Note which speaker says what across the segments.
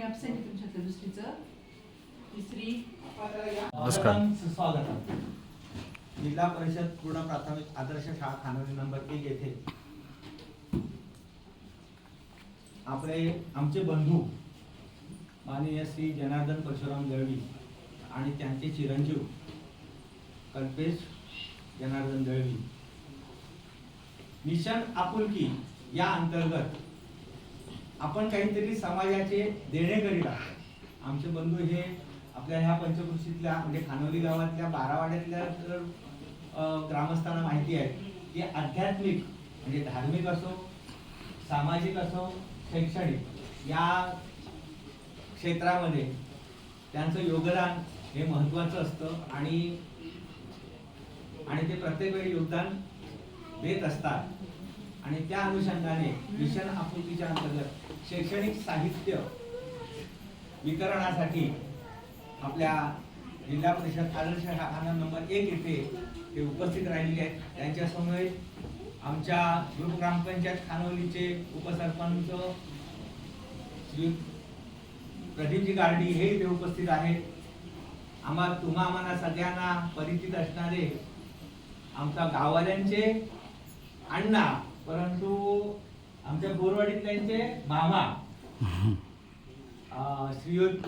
Speaker 1: दुसरीचं तिसरी
Speaker 2: नमस्कार.
Speaker 3: स्वागत जिल्हा परिषद पूर्ण प्राथमिक आदर्श शाळा खानोली नंबर एक येथे आपले आमचे बंधू माननीय श्री जनार्दन परशुराम दळवी आणि त्यांचे चिरंजीव कल्पेश जनार्दन दळवी. मिशन आपुलकी या अंतर्गत आपण काहीतरी समाजाचे देणे करीत आहोत. आमचे बंधू हे आपल्या ह्या पंचकृषीतल्या म्हणजे खानोली गावातल्या बारावाड्यातल्या तर ग्रामस्थांना माहिती आहे की आध्यात्मिक म्हणजे धार्मिक असो सामाजिक असो शैक्षणिक या क्षेत्रामध्ये त्यांचं योगदान हे महत्त्वाचं असतं आणि आणि ते प्रत्येक वेळी योगदान देत असतात. आणि त्या अनुषंगाने मिशन आपुलकीच्या अंतर्गत शैक्षणिक साहित्य वितरणासाठी आपल्या जिल्हा परिषद आदर्श शाखा नंबर एक येथे ते उपस्थित राहिलेले आहेत. त्यांच्यासमोर आमच्या ग्रुप ग्रामपंचायत खानोलीचे उपसरपंच श्री प्रदीपजी गार्डी हे इथे उपस्थित आहेत. आम्हा तुम्हा आम्हाला सगळ्यांना परिचित असणारे आमच्या गाववाल्यांचे अण्णा परंतु आमच्या बोरवाडीतल्यांचे मामा श्रीयुत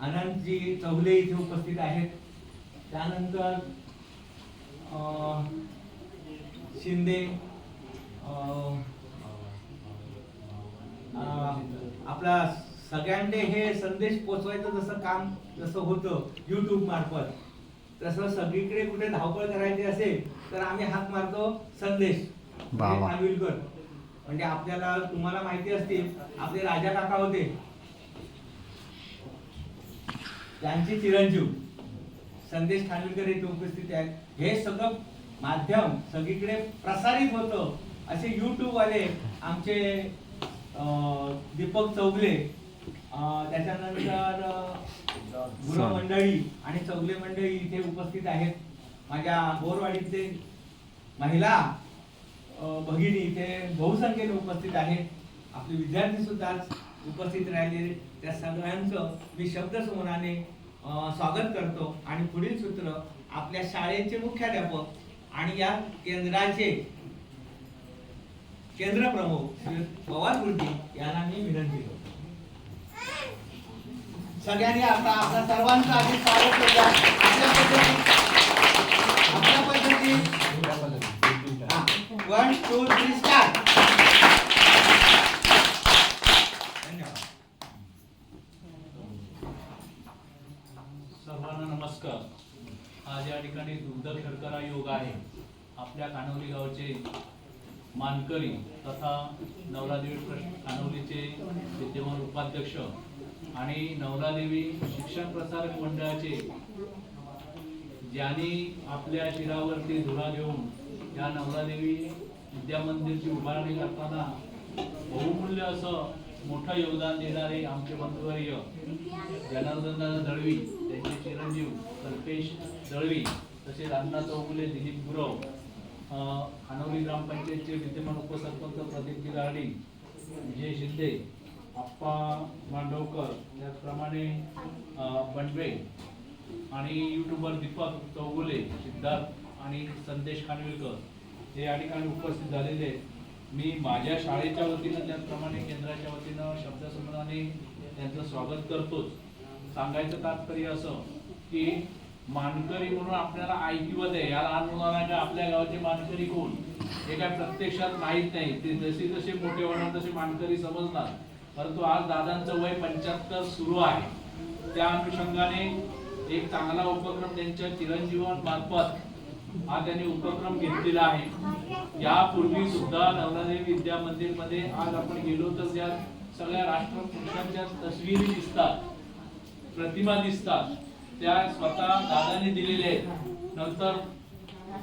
Speaker 3: आनंदजी चौले इथे उपस्थित आहेत. त्यानंतर शिंदे आपला सगळ्यांनी हे संदेश पोचवायचं जसं काम जसं होतं युट्यूब मार्फत. तसं सगळीकडे कुठे धावपळ करायची असेल तर आम्ही हात मारतो संदेश. खानविलकर म्हणजे आपल्याला तुम्हाला माहिती असतील आपले राजा काका होते. त्यांचे चिरंजीव. संदेश खानविलकर इथे उपस्थित आहेत. हे सगळं माध्यम सगळीकडे प्रसारित होतं. असे युट्यूब वाले आमचे दीपक चौगले त्याच्यानंतर गुरु मंडळी आणि चौगले मंडळी इथे उपस्थित आहेत. माझ्या बोरवाडीचे महिला भगिनी इथे बहुसंख्येने उपस्थित आहेत. आपले विद्यार्थी सुद्धा उपस्थित राहिले. त्या सगळ्यांचं मी शब्दसमोराने अं, स्वागत करतो. आणि पुढील सूत्र आपल्या शाळेचे मुख्याध्यापक आणि या केंद्राचे केंद्र प्रमुख श्री पवार गुरुजी यांना मी विनंती करतो. सगळ्यांनी आता आपल्या सर्वांचं आधी स्वागत आपल्या पद्धती आपल्या पद्धती वन टू थ्री स्टार्ट
Speaker 4: सर्वांना नमस्कार. आज या ठिकाणी दुग्ध शर्करा योग आहे. आपल्या कानवली गावचे मानकरी तथा नवरादेवी ट्रस्ट कानवलीचे विद्यमान उपाध्यक्ष आणि नवरादेवी शिक्षण प्रसारक मंडळाचे ज्यांनी आपल्या शिरावरती धुरा घेऊन या नवरादेवी विद्यामंदिरची उभारणी करताना बहुमूल्य असं मोठं योगदान देणारे आमचे बंधुवर्य जनार्दन दळवी त्यांचे चिरंजीव कल्पेश दळवी तसेच अण्णा चौगुले दिलीप गुरव खानवली ग्रामपंचायतचे विद्यमान उपसरपंच प्रदीप गिराडी विजय शिंदे आप्पा मांडवकर त्याचप्रमाणे अं, बंडवे आणि यूट्यूबर दीपक चौगुले सिद्धार्थ आणि संदेश खानविलकर हे या ठिकाणी उपस्थित झालेले आहेत. मी माझ्या शाळेच्या वतीनं त्याचप्रमाणे केंद्राच्या वतीनं शब्दसंग्रहाने त्यांचं स्वागत करतोच. सांगायचं तात्पर्य असं की मानकरी म्हणून आपल्याला ऐकिवत आहे या लहान मुलांना काय आपल्या गावाचे मानकरी कोण? हे काय प्रत्यक्षात माहीत नाही. ते जसे जसे मोठे होणार तसे मानकरी समजणार. परंतु आज दादांचं वय पंच्याहत्तर सुरू आहे. त्या अनुषंगाने एक चांगला उपक्रम त्यांच्या चिरंजीवन मार्फत हा त्यांनी उपक्रम घेतलेला आहे. यापूर्वी सुद्धा नवरादेवी विद्या मंदिरमध्ये आज आपण गेलो तर त्या सगळ्या राष्ट्रपुरुषांच्या तस्वीरी दिसतात प्रतिमा दिसतात. त्या स्वतः दादाने दिलेल्या आहेत. नंतर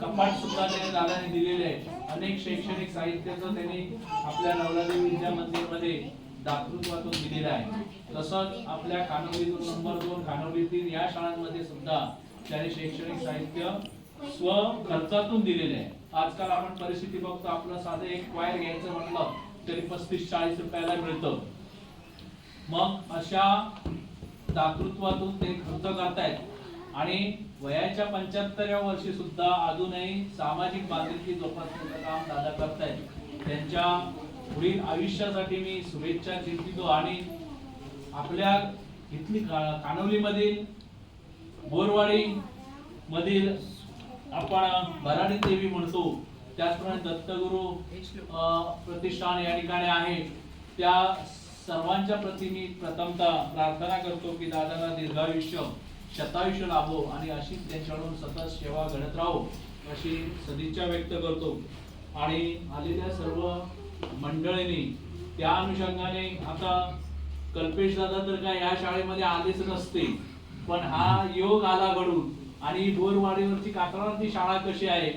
Speaker 4: कपाट सुद्धा त्या दादाने दिलेले आहे. अनेक शैक्षणिक साहित्याचं त्यांनी आपल्या नवरादेवी विद्या मंदिरमध्ये दातृत्वातून दिलेलं आहे. तसंच आपल्या कानोलीतून नंबर दोन कानोलीतील या शाळांमध्ये सुद्धा त्यांनी शैक्षणिक साहित्य स्व खर्चातून दिलेले आहे. आजकाल आपण परिस्थिती बघतो आपलं साधं एक वायर घ्यायचं म्हटलं तरी पस्तीस चाळीस रुपयाला मिळतं. मग अशा दातृत्वातून ते खर्च करतायत. आणि वयाच्या पंच्याहत्तराव्या वर्षी सुद्धा अजूनही सामाजिक बांधिलकी जोपासण्याचं काम दादा करतायत. त्यांच्या पुढील आयुष्यासाठी मी शुभेच्छा चिंतितो आणि आपल्या इथली का- कानवलीमधील बोरवाडी मधील आपण भराडी देवी म्हणतो. त्याचप्रमाणे दत्तगुरु प्रतिष्ठान या ठिकाणी आहे. त्या सर्वांच्या प्रती मी प्रथमतः प्रार्थना करतो की दादाला दीर्घायुष्य शतायुष्य लाभो आणि अशी त्यांच्याकडून सतत सेवा घडत राहो अशी सदिच्छा व्यक्त करतो. आणि आलेल्या सर्व मंडळीने त्या अनुषंगाने आता कल्पेश दादा तर काय या शाळेमध्ये आलेच नसते पण हा योग आला घडून आणि बोरवाडीवरची कात्रावरची शाळा कशी आहे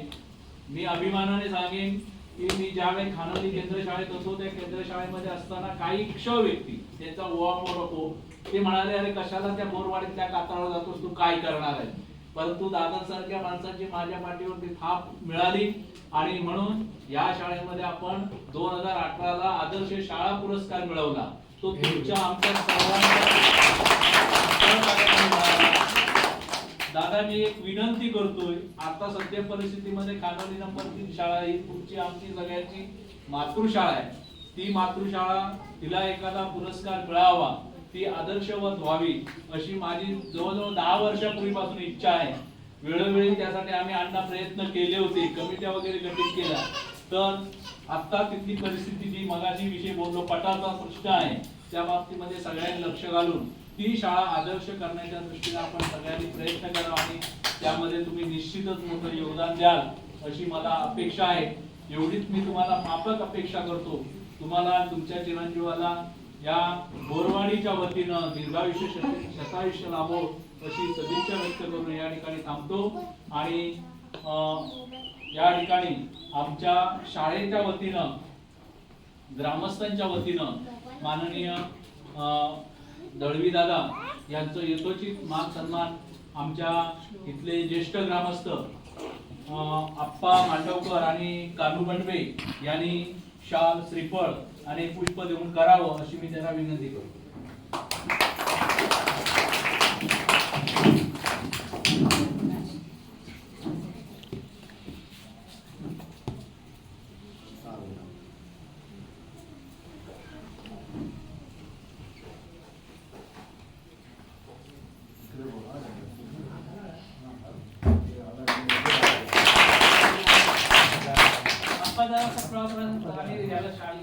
Speaker 4: मी अभिमानाने सांगेन की मी ज्यावेळी खानवली केंद्र शाळेत होतो त्या केंद्र शाळेमध्ये असताना काही क्ष व्यक्ती त्यांचा ओवा मोर होतो ते म्हणाले अरे कशाला त्या बोरवाडीत त्या कात्रावर जातोस तू काय करणार आहे परंतु दादासारख्या माणसाची माझ्या पाठीवरती थाप मिळाली आणि म्हणून या शाळेमध्ये आपण दोन हजार अठराला आदर्श शाळा पुरस्कार मिळवला. तो तुमच्या आमच्या सर्वांचा दादा मी एक विनंती करतोय आता सध्या परिस्थितीमध्ये खानोली नंबर तीन शाळा ही तुमची आमची सगळ्यांची मातृशाळा आहे. ती मातृशाळा तिला एखादा पुरस्कार मिळावा. ती आदर्शवत व्हावी अशी माझी जवळजवळ दहा वर्षापूर्वीपासून इच्छा आहे. वेळोवेळी त्यासाठी आम्ही अण्णा प्रयत्न केले होते कमिट्या वगैरे गठीत केल्या. तर आता तिथली परिस्थिती जी मगाशी विषय बोललो पटाचा प्रश्न आहे. त्या बाबतीमध्ये सगळ्यांनी लक्ष घालून ती शाळा आदर्श करण्याच्या दृष्टीने आपण सगळ्यांनी प्रयत्न करावा आणि त्यामध्ये तुम्ही निश्चितच मोठं योगदान द्याल अशी मला अपेक्षा आहे. एवढीच मी तुम्हाला माफक अपेक्षा करतो. तुम्हाला तुमच्या चिरंजीवाला या बोरवाडीच्या वतीनं दीर्घायुष्य शतायुष्य लाभो अशी सदिच्छा व्यक्त करून या ठिकाणी थांबतो. आणि या ठिकाणी आमच्या शाळेच्या वतीनं ग्रामस्थांच्या वतीनं माननीय अं, दळवी दादा यांचं यथोचित मान सन्मान आमच्या इथले ज्येष्ठ ग्रामस्थ अं, आप्पा मांडवकर आणि कानू बंडवे यांनी शाल श्रीफळ आणि पुष्प देऊन करावं अशी मी त्यांना विनंती करतो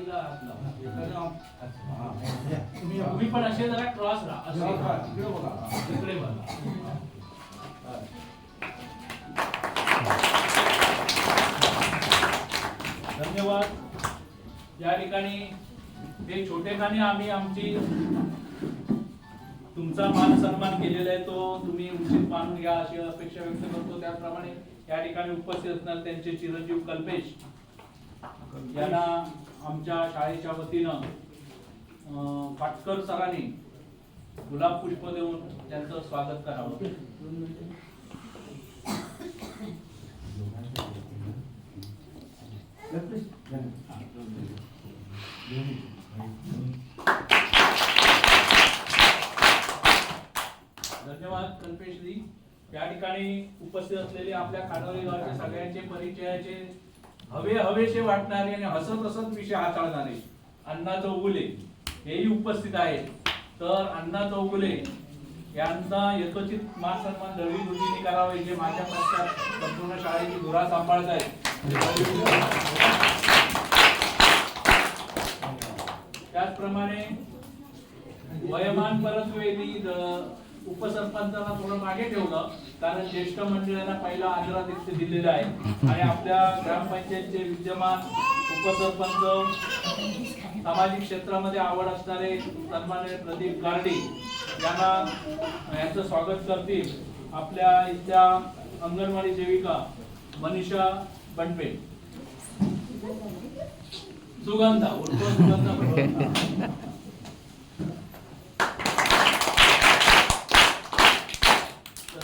Speaker 4: Gracias. तुम्ही पण असे जरा क्रॉस राहा तिकडे बघा धन्यवाद. या ठिकाणी हे छोटेखाने आम्ही आमची तुमचा मान सन्मान केलेला आहे तो तुम्ही उचित मानून घ्या अशी अपेक्षा व्यक्त करतो. त्याप्रमाणे या ठिकाणी उपस्थित असणार त्यांचे चिरंजीव कल्पेश. यांना आमच्या शाळेच्या वतीनं पाटकर सरांनी गुलाब पुष्प देऊन त्यांचं स्वागत करावं. धन्यवाद कल्पेशजी. या ठिकाणी उपस्थित असलेले आपल्या खानोली गावचे सगळ्यांचे परिचयाचे हवे हवेसे वाटणारे आणि हसत हसत विषय हाताळणारे अण्णा चौगुले हेही उपस्थित आहेत तर अण्णा चौगुले यांचा यथोचित मान सन्मान दळवी गुरुजींनी करावे जे माझ्या पक्षात संपूर्ण शाळेची धुरा सांभाळत आहेत त्याचप्रमाणे वयमान परत वेळी उपसरपंचाला थोडं मागे ठेवलं कारण ज्येष्ठ मंडळांना पहिला आदराध्यक्ष दिलेलं आहे. आणि आपल्या ग्रामपंचायतचे विद्यमान उपसरपंच सामाजिक क्षेत्रामध्ये आवड असणारे सन्मान्य प्रदीप गार्डी यांना यांचं स्वागत करतील आपल्या इथल्या अंगणवाडी सेविका मनीषा बंडवे सुगंधा उर्फ सुगंधा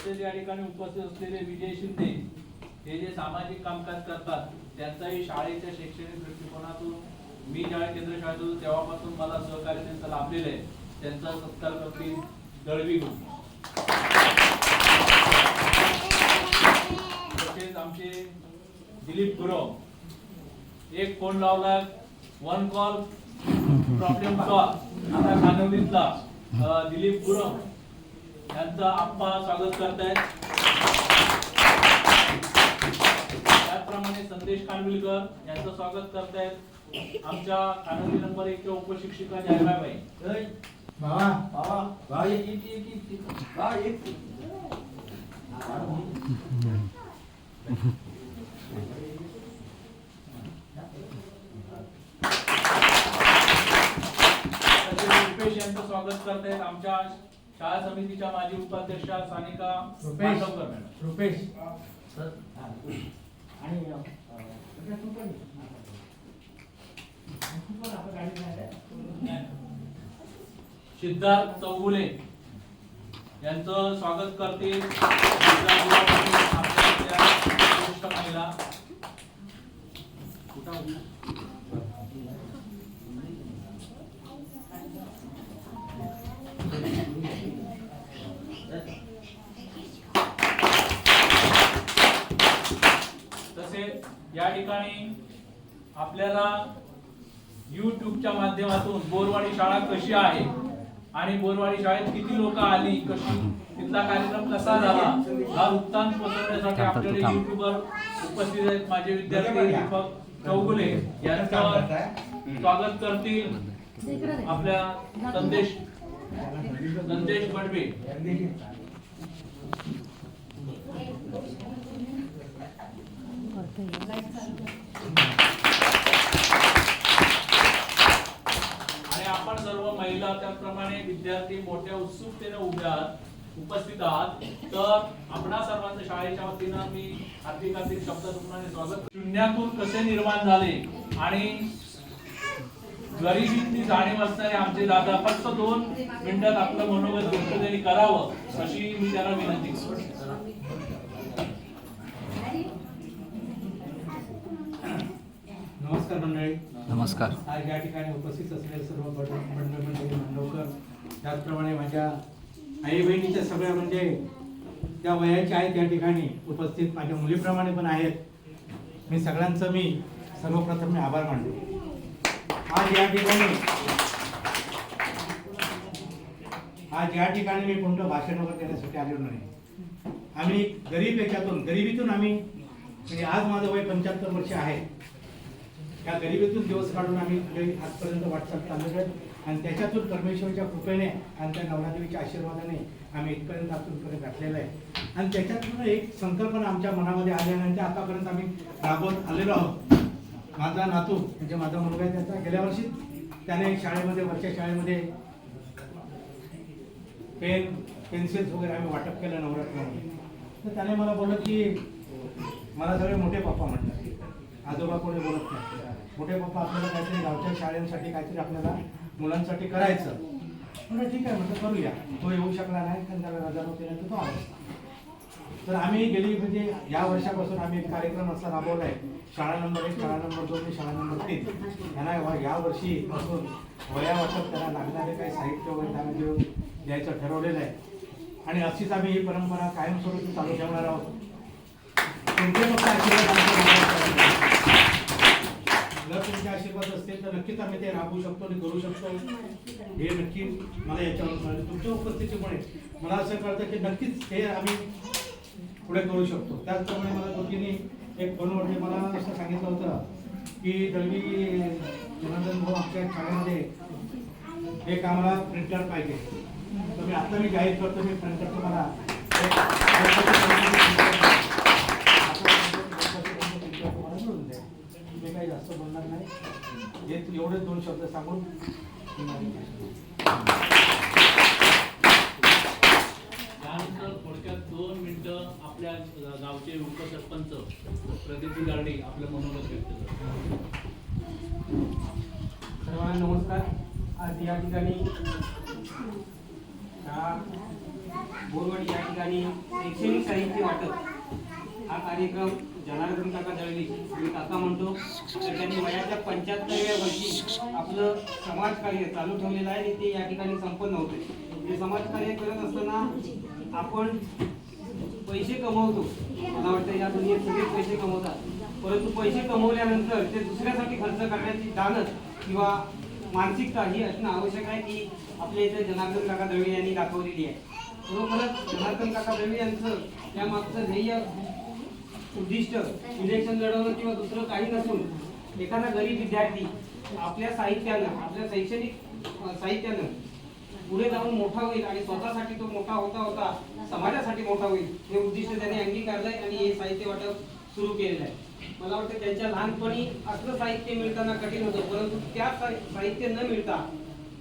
Speaker 4: असलेले या ठिकाणी उपस्थित असलेले विजय शिंदे हे जे सामाजिक कामकाज करतात त्यांचाही शाळेच्या शैक्षणिक दृष्टिकोनातून मी ज्यावेळी केंद्र शाळेत होतो तेव्हापासून मला सहकार्य त्यांचं लाभलेलं आहे. त्यांचा सत्कार करतील दळवी गुरु. तसेच आमचे दिलीप गुरव एक फोन लावला वन कॉल प्रॉब्लेम सॉल्व आता खानवलीतला दिलीप गुरव यांचं आप्पा स्वागत करतायत त्याचप्रमाणे संदेश खानविलकर यांचं स्वागत करतायत. आमच्या खानवली नंबर एकच्या उपशिक्षिका जायबाई
Speaker 5: ऐ, बाबा. बाबा. बाबा एक एक एक एक एक. बाबा एक
Speaker 4: तसेच रुपेश यांचं स्वागत करतायत. आमच्या शाळा समितीच्या माजी उपाध्यक्षा सानिका
Speaker 5: रुपेश
Speaker 4: मॅडम
Speaker 5: रुपेश सर हा. आणि अ, अ, तू पण ये. तू पण आपल्या गाडीत नाही रे?
Speaker 4: सिद्धार्थ चौगुले यांचं स्वागत करतील आपल्या इथल्या ज्येष्ठ महिला कुठं होती? माध्यमातून बोरवाडी शाळा कशी आहे? आणि बोरवाडी शाळेत किती लोक आली? कशी? तिथला कार्यक्रम कसा झाला? हा वृत्तांत पसरवण्यासाठी आपल्याकडे युट्यूबर उपस्थित आहेत माझे विद्यार्थी दीपक चौगुले यांचं स्वागत करतील आपल्या संदेश संदेश बडवे. आणि आपण सर्व महिला त्याचप्रमाणे विद्यार्थी मोठ्या उत्सुकतेने उभ्या उपस्थित आहात तर आपणा सर्वांचं शाळेच्या वतीनं मी हार्दिक हार्दिक शब्दात स्वागत. शून्यातून कसे निर्माण झाले आणि गरिबीची जाणीव असणारे आमचे दादा फक्त दोन मिनिटात आपलं मनोगत व्यक्त त्यांनी करावं अशी मी त्याला विनंती करतो.
Speaker 5: नमस्कार मंडळी.
Speaker 2: नमस्कार.
Speaker 5: आज या ठिकाणी उपस्थित असलेले सर्व मंडळ मंडळी मांडवकर त्याचप्रमाणे माझ्या आई बहिणीच्या सगळ्या म्हणजे त्या वयाच्या आहेत त्या ठिकाणी उपस्थित. माझ्या मुलीप्रमाणे पण आहेत. मी सगळ्यांचं मी सर्वप्रथम मी आभार मानतो. आज या ठिकाणी आज या ठिकाणी मी कोणतं भाषण वगैरे देण्यासाठी आलेलो नाही. आम्ही गरीब याच्यातून गरिबीतून आम्ही म्हणजे आज माझं वय पंच्याहत्तर वर्ष आहे. या गरिबीतून दिवस काढून आम्ही पुढे आजपर्यंत वाटचाल चाललेलो आहे आणि त्याच्यातून परमेश्वरच्या कृपेने आणि त्या नवरादेवीच्या आशीर्वादाने आम्ही इथपर्यंत आतूनपर्यंत गाठलेलं आहे. आणि त्याच्यातून एक संकल्पना आमच्या मनामध्ये आल्यानंतर आतापर्यंत आम्ही राबवत आलेलो आहोत. माझा नातू म्हणजे माझा मुलगा आहे त्याचा गेल्या वर्षी त्याने शाळेमध्ये वरच्या शाळेमध्ये पेन पेन्सिल्स वगैरे आम्ही वाटप केलं नवरात्रामध्ये. तर त्याने मला बोललं की मला सगळे मोठे पप्पा म्हणतात. आजोबा कोणी बोलत नाही. मोठे पप्पा आपल्याला काहीतरी गावच्या शाळेसाठी काहीतरी आपल्याला मुलांसाठी करायचं. म्हणजे ठीक आहे म्हटलं करूया. तो येऊ शकला नाही कारण त्याला रजा नव्हती नाही तो आला तर आम्ही गेली म्हणजे या वर्षापासून आम्ही एक कार्यक्रम असा राबवला आहे शाळा नंबर एक शाळा नंबर दोन आणि शाळा नंबर तीन. यांना या वर्षी पासून वया वाटप त्यांना लागणारे काही साहित्य वगैरे आम्ही देऊन द्यायचं ठरवलेलं आहे. आणि अशीच आम्ही ही परंपरा कायमस्वरूपी चालू ठेवणार आहोत. तुमचे फक्त आशीर्वाद तुमचे आशीर्वाद असतील तर नक्कीच आम्ही ते राबवू शकतो आणि करू शकतो. हे नक्की मला याच्यावर तुमच्या उपस्थितीमुळे मला असं कळतं की नक्कीच हे आम्ही पुढे करू शकतो. त्याचप्रमाणे मला दोघींनी एक फोनवरती मला असं सांगितलं होतं की दळवी जनार्दन भाऊ आमच्या शाळेमध्ये एक आम्हाला प्रिंटर पाहिजे.
Speaker 6: तर मी आता मी जाहीर करतो मी तुम्हाला तुम्हाला एवढे दोन शब्द सांगून
Speaker 4: त्यानंतर थोडक्यात दोन मिनिटं आपल्या गावचे उपसरपंच प्रदीप गार्डे आपलं मनोगत व्यक्त
Speaker 6: सर्वांना नमस्कार. आज या ठिकाणी बोरवाडी या ठिकाणी शैक्षणिक साहित्य वाटप हा कार्यक्रम जनार्दन काका दळवी मी काका म्हणतो तर त्यांनी वयाच्या पंच्याहत्तरव्या वर्षी आपलं समाजकार्य चालू ठेवलेलं आहे आणि ते या ठिकाणी संपन्न होते. ते समाजकार्य करत असताना आपण पैसे कमवतो. मला वाटतं या दुनियेत सगळेच पैसे कमवतात. परंतु पैसे कमवल्यानंतर ते दुसऱ्यासाठी खर्च करण्याची दानत किंवा मानसिकता ही असणं आवश्यक आहे की आपल्या इथे जनार्दन काका दळवी यांनी दाखवलेली आहे. खरोखरच जनार्दन काका दळवी यांचं त्यामागचं ध्येय उद्दिष्ट इलेक्शन लढवणं किंवा दुसरं काही नसून एखादा गरीब विद्यार्थी आपल्या साहित्यानं आपल्या शैक्षणिक साहित्यानं पुढे जाऊन मोठा होईल आणि स्वतःसाठी तो मोठा होता होता समाजासाठी मोठा होईल हे उद्दिष्ट त्याने अंगीकारलंय आणि हे साहित्य वाटप सुरू केलेलं आहे. मला वाटतं त्यांच्या लहानपणी असलं साहित्य मिळताना कठीण होतं परंतु त्या साहित्य न मिळता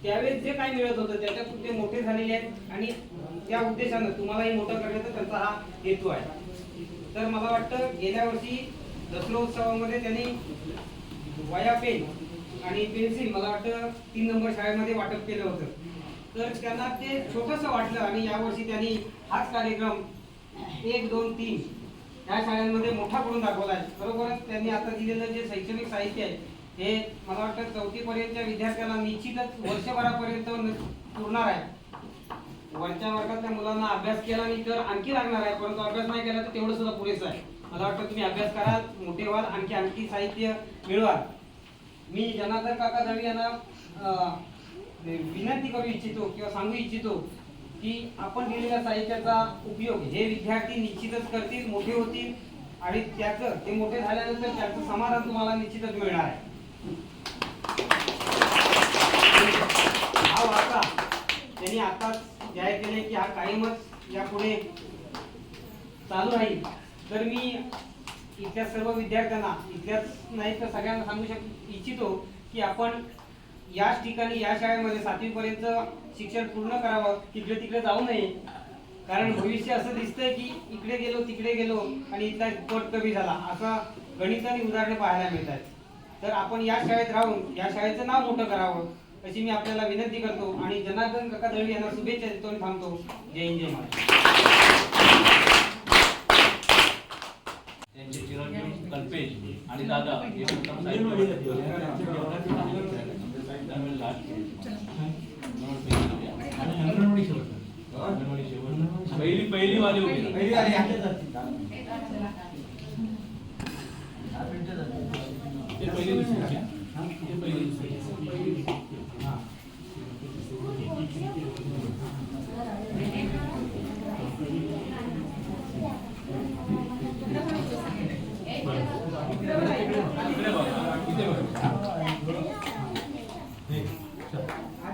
Speaker 6: त्यावेळेस जे काही मिळत होतं त्याच्यात ते मोठे झालेले आहेत आणि त्या उद्देशानं तुम्हालाही मोठं करण्याचा त्यांचा हा हेतू आहे. तर मला वाटतं गेल्या वर्षी दसरोत्सवामध्ये त्यांनी वया पेन आणि पेन्सिल मला वाटतं तीन नंबर शाळेमध्ये वाटप केलं होतं. तर त्यांना ते छोटंसं वाटलं आणि यावर्षी त्यांनी हाच कार्यक्रम एक दोन तीन या शाळांमध्ये मोठा करून दाखवला आहे. खरोखरच त्यांनी आता दिलेलं जे शैक्षणिक साहित्य आहे हे मला वाटतं चौथीपर्यंतच्या विद्यार्थ्यांना निश्चितच वर्षभरापर्यंत न- पुरणार आहे वरच्या वर्गातल्या मुलांना अभ्यास केला नाही तर आणखी लागणार आहे. परंतु अभ्यास नाही केला तर तेवढं सुद्धा पुरेसं आहे. मला वाटतं तुम्ही अभ्यास कराल मोठे व्हाल आणखी आणखी साहित्य मिळवाल. मी जनार्दन काका दळवी यांना विनंती करू इच्छितो किंवा सांगू इच्छितो की आपण दिलेल्या साहित्याचा उपयोग हे विद्यार्थी निश्चितच करतील मोठे होतील आणि त्याचं ते मोठे झाल्यानंतर त्याचं समाधान तुम्हाला निश्चितच मिळणार आहे. हा वार्ता त्यांनी आताच जाहीर केले की हा कायमच यापुढे चालू राहील. तर मी इथल्या सर्व विद्यार्थ्यांना इथल्याच नाही तर सगळ्यांना सांगू शक इच्छितो की आपण याच ठिकाणी या शाळेमध्ये सातवीपर्यंत शिक्षण पूर्ण करावं तिकडे तिकडे जाऊ नये. कारण भविष्य असं दिसतंय की इकडे गेलो तिकडे गेलो आणि इथला पट कमी झाला. असं गणिताने उदाहरणे पाहायला मिळत आहेत तर आपण या शाळेत राहून या शाळेचं नाव मोठं करावं. अशी मी आपल्याला विनंती करतो आणि जनार्दन काका दळवी यांना शुभेच्छा देतो आणि थांबतो. जय हिंद जय महाराष्ट्र.
Speaker 4: त्यांचे चिरंजीव कल्पेश आणि दादा हे साहित्य. पहिली पहिली वाली होती
Speaker 3: पहिली आली आमच्या जाती.
Speaker 4: ते पहिली दुसरी होती. ते पहिली दुसरी. इकडे बघा, इथे बघा.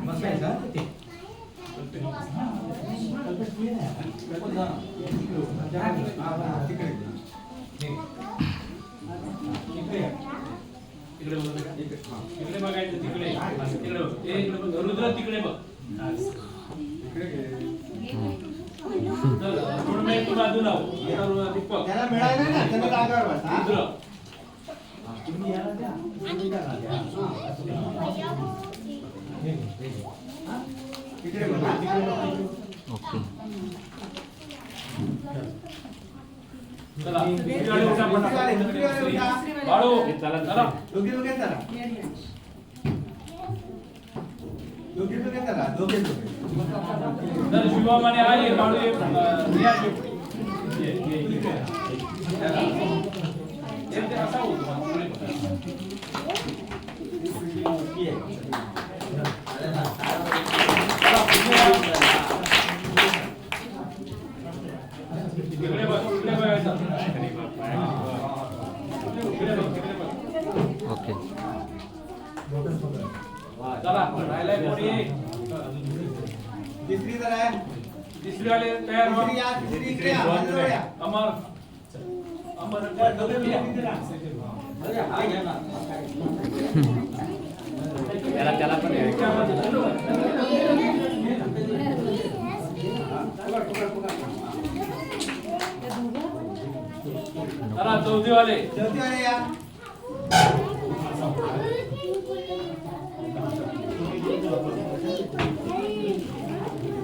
Speaker 3: बसायचं हा तिथे. हा, हा, तिकडे. हे.
Speaker 4: बघायचं तिकडे तिकडे. रुद्र तिकडे बघ थोडं हो. आता रु- दीपक
Speaker 3: त्याला मिळालं ना त्याला जागावर बस, हा?
Speaker 4: रुद्र
Speaker 3: तुम्ही याला द्या. तुम्ही त्याला द्या. हा, असं द्या. हे, हे. हा? तिकडे बघा तिकडे बघा.
Speaker 2: ओके
Speaker 4: चला दुसरीकडे उठा पटापट.
Speaker 3: दुसरीकडे उठा.
Speaker 4: बाळू चला चला
Speaker 3: दोघे दोघे चला दोघे दोघे चला दोघे दोघे
Speaker 4: तर शुभम आणि हा ये बाळू ये अं, रिया ये. ये, ये, इकडे. चला. एक ते असा होतो
Speaker 3: तिसरी तर आहे.
Speaker 4: तिसरी वाले तयार व्हा.
Speaker 3: तिसरी या तिसरी इकडे या बाजूला या.
Speaker 4: अमर. अमर
Speaker 3: तर दोघे मिळून तिथे राहा.
Speaker 4: चला चौथीवाले.
Speaker 3: चौथी वाले या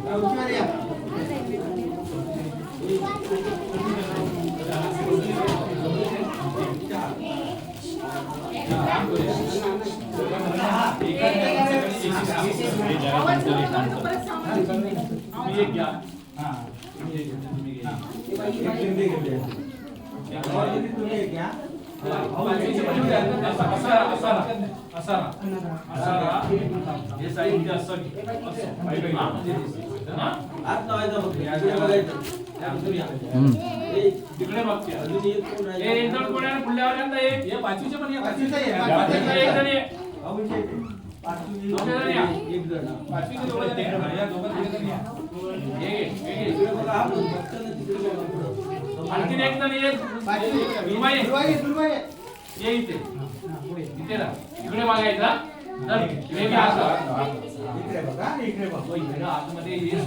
Speaker 3: चौथी वाले या
Speaker 4: तुम्ही एक घ्या
Speaker 3: हा.
Speaker 4: तुम्ही एक घ्या, तुम्ही घ्या.
Speaker 3: एक चिमणी घेऊया. और किती तुम्ही एक घ्या.
Speaker 4: असा असा असा असा असा हे साहित्य असं?
Speaker 3: हात लावायचा बघ.
Speaker 4: तिकडे बघते हे एक जण कोण आहे पुढल्या वर्गातला एक हे पाचवीचे पण एक जण.
Speaker 3: एक जण.
Speaker 4: पाचवीचे दोघं जण या. या हे हे
Speaker 3: हा.
Speaker 4: आणखीन एक जण ये. ये इथे इथे राहा इकडे बघायचा तर हे घे असं.
Speaker 3: इकडे बघा आणि इकडे बघा.
Speaker 4: हो, इकडे आतमध्ये ये?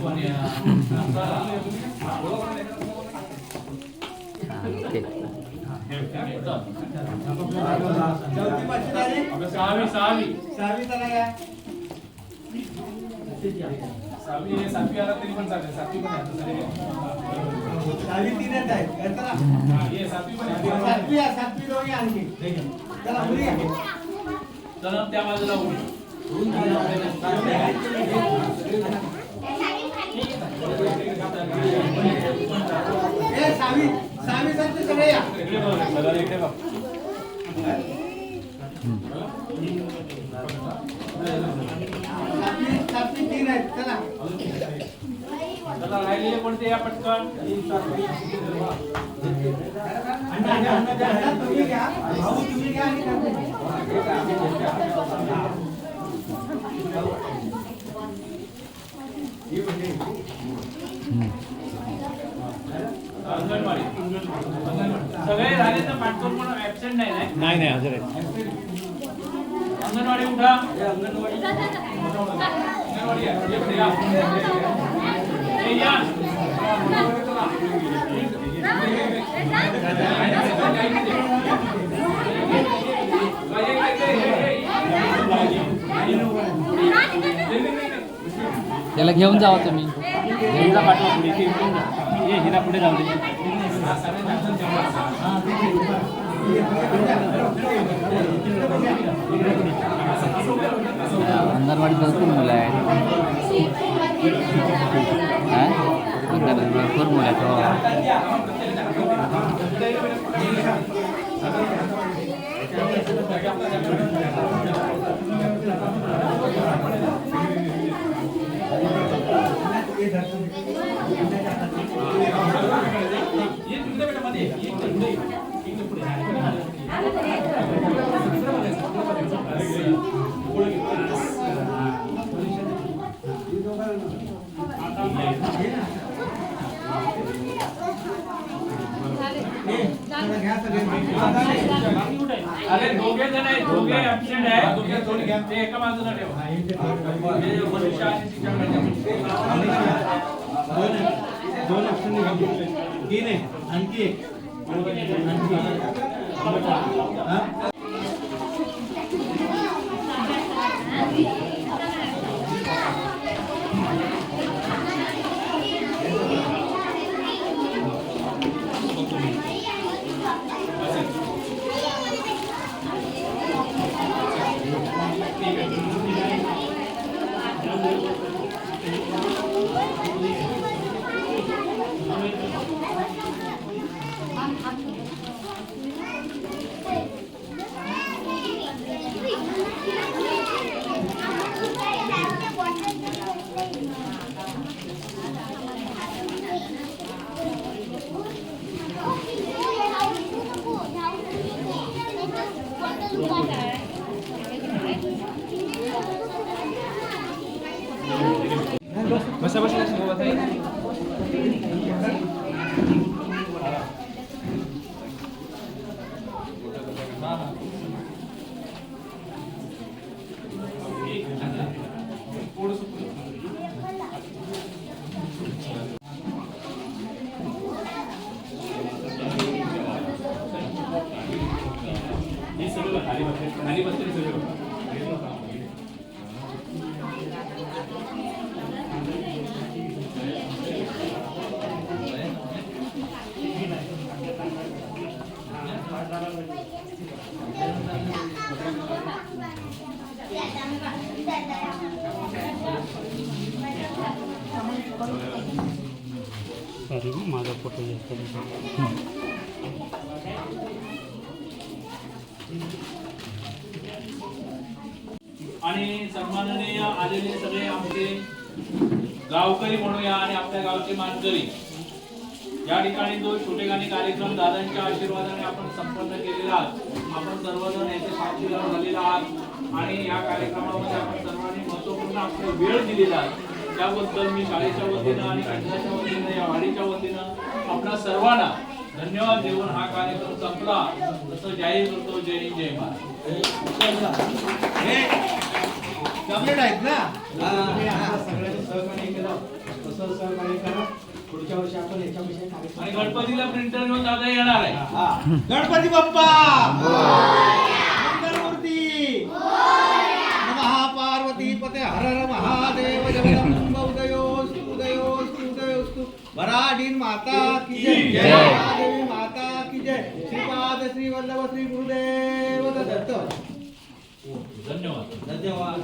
Speaker 4: सहावी सहावी
Speaker 3: सहावी.
Speaker 4: सहावी हे सातवी आला तरी पण चालेल सातवी पण आहे आता
Speaker 3: तीनच आहे. तर चला.
Speaker 4: सातवी आहे
Speaker 3: सातवी दोन्ही आणखी. चला, मुली आहे.
Speaker 4: चला त्या बाजूला
Speaker 3: ए, सहावी सहावी सातवी सगळे या सातवी सातवी तीन आहेत चला
Speaker 4: सगळे झाले तर पाठकोण पण ऍबसेंट नाही नाही?
Speaker 2: नाही नाही हजर आहे
Speaker 4: अंगणवाडी उठा अंगणवाडी. या.
Speaker 7: त्याला घेऊन जावा तुम्ही. घेऊन जा पाठवा पुढे जा. ये हिला पुढे जाऊ दे. अंगणवाडी भरपूर मुलं आहेत. हा? अंगणवाडी भरपूर मुलं आहेत हो
Speaker 4: ये तिकडे बेटा मध्ये ये. ये इकडे, इकडे. इकडे पुढे.
Speaker 3: ए, चला, घ्या सगळे.
Speaker 4: अरे दोघे जण दोघे ऍबसेंट आहे. दोघे दोन घ्या ते एका. बाजूला ठेवा आणि
Speaker 3: दोन ऑप्शन तीन आहे आणखी एक. आणखी
Speaker 4: मानकरी या ठिकाणी जो छोटेखानी कार्यक्रम दादांच्या आशीर्वादाने आपण संपन्न केलेला आहात आपण सर्वजण याचे साक्षीदार झालेला आहात आणि या कार्यक्रमामध्ये आपण सर्वांनी महत्त्वपूर्ण आपला वेळ दिलेला आहे. त्याबद्दल मी शाळेच्या वतीनं आणि केंद्राच्या वतीनं या वाडीच्या वतीनं आपल्या सर्वांना धन्यवाद देऊन हा कार्यक्रम संपला. तसं जाहीर करतो जय हिंद जय महाराज.
Speaker 3: आहेत ना.
Speaker 5: सगळ्यांनी सहकार्य केलं. तसं सहकार्य करा. पुढच्या वर्षी आपण याच्याविषयी कार्यक्रम
Speaker 4: आणि गणपतीला प्रिंटर घेऊन दादा येणार आहे.
Speaker 3: हा. गणपती बाप्पा! मंगलमूर्ती! नमः पार्वती पते हर हर महादेव जगदंब उदयोस्तु उदयोस्तु उदयोस्तु। वराडीन माता की जय
Speaker 4: की जय.
Speaker 3: महादेवी माता की जय। श्रीपाद श्री वल्लभ श्री गुरुदेव दत्त
Speaker 4: धन्यवाद.
Speaker 3: धन्यवाद